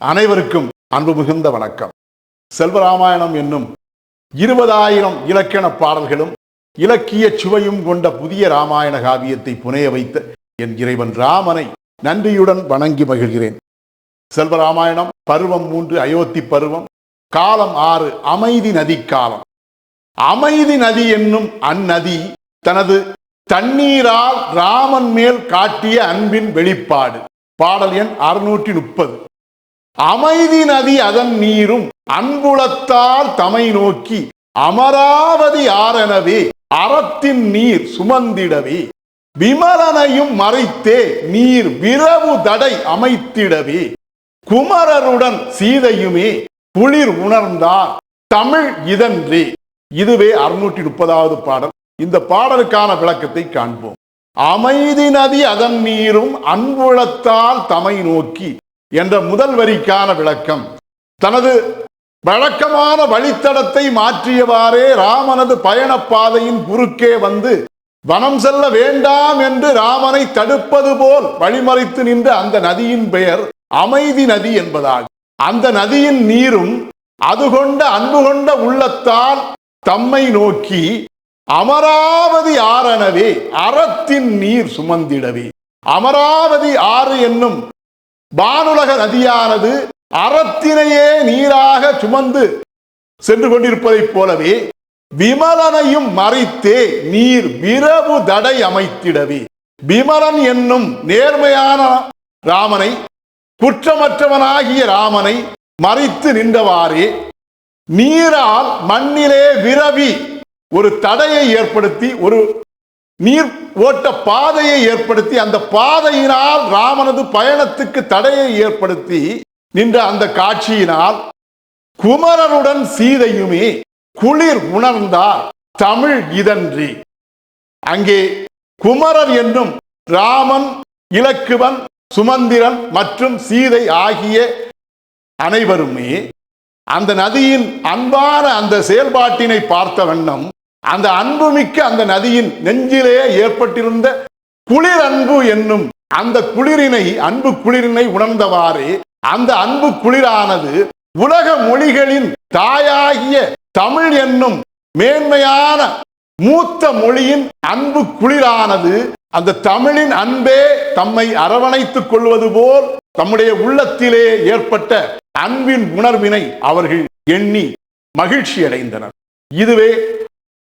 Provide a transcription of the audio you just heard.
அனைவருக்கும் அன்பு மிகுந்த வணக்கம். செல்வராமாயணம் என்னும் இருபதாயிரம் இலக்கண பாடல்களும் இலக்கிய சுவையும் கொண்ட புதிய ராமாயண காவியத்தை புனைய வைத்த என் இறைவன் ராமனை நன்றியுடன் வணங்கி மகிழ்கிறேன். செல்வராமாயணம் பருவம் மூன்று அயோத்தி பருவம் காலம் ஆறு அமைதி நதி காலம். அமைதி நதி என்னும் அந்நதி தனது தண்ணீரால் ராமன் மேல் காட்டிய அன்பின் வெளிப்பாடு. பாடல் எண் அறுநூற்றி முப்பது. அமைதி நதி அதன் நீரும் அன்புலத்தால் தமை நோக்கி அமராவதி ஆரெனவே அறத்தின் நீர் சுமந்திடவே விமலனையும் மறைத்தே நீர் விரவு தடை அமைத்திடவே குமரருடன் சீதையுமே குளிர் உணர்ந்தார் தமிழ் இதன்றே. இதுவே அறுநூற்றி முப்பதாவது பாடல். இந்த பாடலுக்கான விளக்கத்தை காண்போம். அமைதி நதி அதன் நீரும் அன்புளத்தால் தமை நோக்கி என்ற முதல் வரிக்கான விளக்கம். தனது வழக்கமான வழித்தடத்தை மாற்றியவாறே ராமனது பயணப்பாதையின் குறுக்கே வந்து வனம் செல்ல வேண்டாம் என்று ராமனை தடுப்பது போல் வழிமறைத்து நின்ற அந்த நதியின் பெயர் அமைதி நதி என்பதாகும். அந்த நதியின் நீரும் அது கொண்ட அன்பு கொண்ட உள்ளத்தால் தம்மை நோக்கி அமராவதி ஆறனவே அறத்தின் நீர் சுமந்திடவே. அமராவதி ஆறு என்னும் வானுலக நதியானது அறத்தினையே நீராக சுமந்து சென்று கொண்டிருப்பதைப் போலவே விமலனையும் மறைத்தே நீர் விரவு தடை அமைத்திடவே. விமலன் என்னும் நேர்மையான ராமனை குற்றமற்றவனாகிய ராமனை மறைத்து நின்றவாறே நீரால் மண்ணிலே விரவி ஒரு தடையை ஏற்படுத்தி ஒரு நீர் ஓட்ட பாதையை ஏற்படுத்தி அந்த பாதையினால் ராமனது பயணத்துக்கு தடையை ஏற்படுத்தி நின்ற அந்த காட்சியினால் குமரனுடன் சீதையுமே குளிர் உணர்ந்தார் தமிழ் இதன்றி. அங்கே குமரர் என்னும் ராமன் இலக்குவன் சுமந்திரன் மற்றும் சீதை ஆகிய அனைவருமே அந்த நதியின் அன்பான அந்த செயல்பாட்டினை பார்த்த வண்ணம் அந்த அன்புமிக்க அந்த நதியின் நெஞ்சிலே ஏற்பட்டிருந்த குளிர் அன்பு என்னும் அந்த குளிரினை அன்பு குளிரினை உணர்ந்தவாறு அந்த அன்பு குளிரானது உலக மொழிகளின் தாயாகிய தமிழ் என்னும் மேன்மையான மூத்த மொழியின் அன்பு குளிரானது அந்த தமிழின் அன்பே தம்மை அரவணைத்துக் கொள்வது போல் தம்முடைய உள்ளத்திலே ஏற்பட்ட அன்பின் உணர்வினை அவர்கள் எண்ணி மகிழ்ச்சி அடைந்தனர் இதுவே